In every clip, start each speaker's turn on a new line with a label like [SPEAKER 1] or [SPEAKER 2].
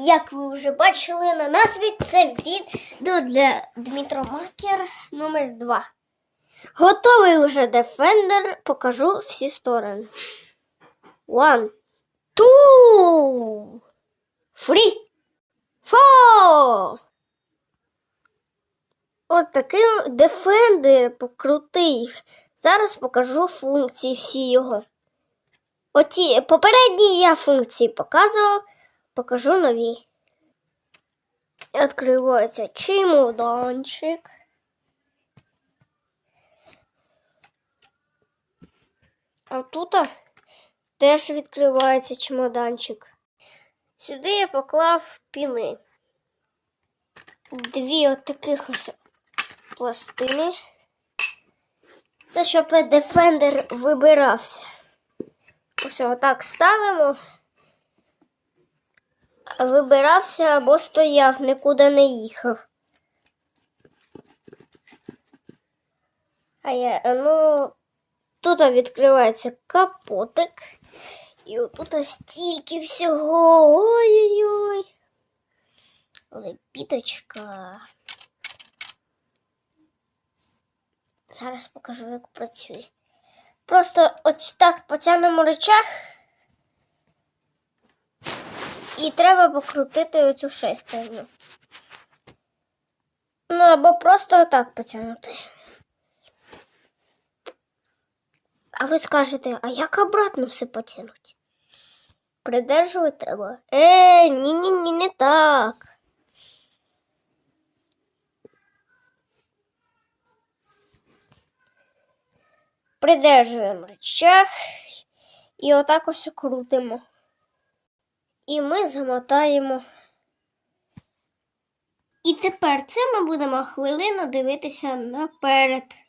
[SPEAKER 1] Як ви вже бачили на назві, це відео для Дмитро Макер номер 2 Готовий вже Defender, покажу всі сторони. One, two, three, four. От такий Defender покрутий. Зараз покажу функції всі його. Оті попередні я функції показував, покажу нові. Відкривається чемоданчик. А тут теж відкривається чемоданчик. Сюди я поклав піни. Дві от таких ось пластини. Це щоб Defender вибирався. Ось отак ставимо. Вибирався або стояв, нікуди не їхав. А я, ну, тут відкривається капотик. І отут стільки всього. Ой-ой-ой. Лепіточка. Зараз покажу, як працює. Просто ось так потягнемо речах. І треба покрутити оцю шестерню. Ну, або просто отак потягнути. А ви скажете, а як обратно все потягнути? Придержувати треба. Е, ні-ні-ні, не так. Придержуємо речах і отак ось крутимо. І ми замотаємо. І тепер це ми будемо хвилину дивитися наперед.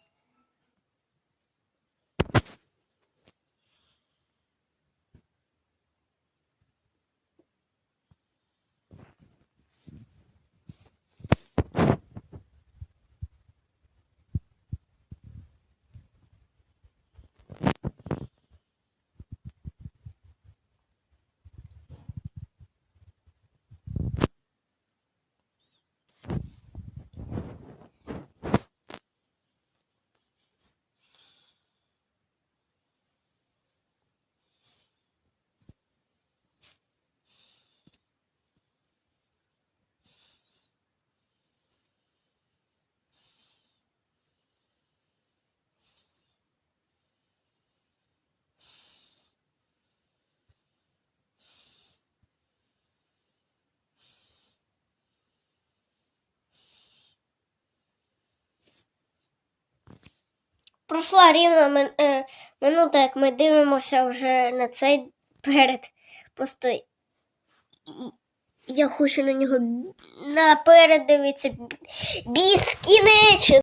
[SPEAKER 1] Пройшла рівно е, минута, як ми дивимося вже на цей перед. Просто я хочу на нього наперед дивитися безкінечно.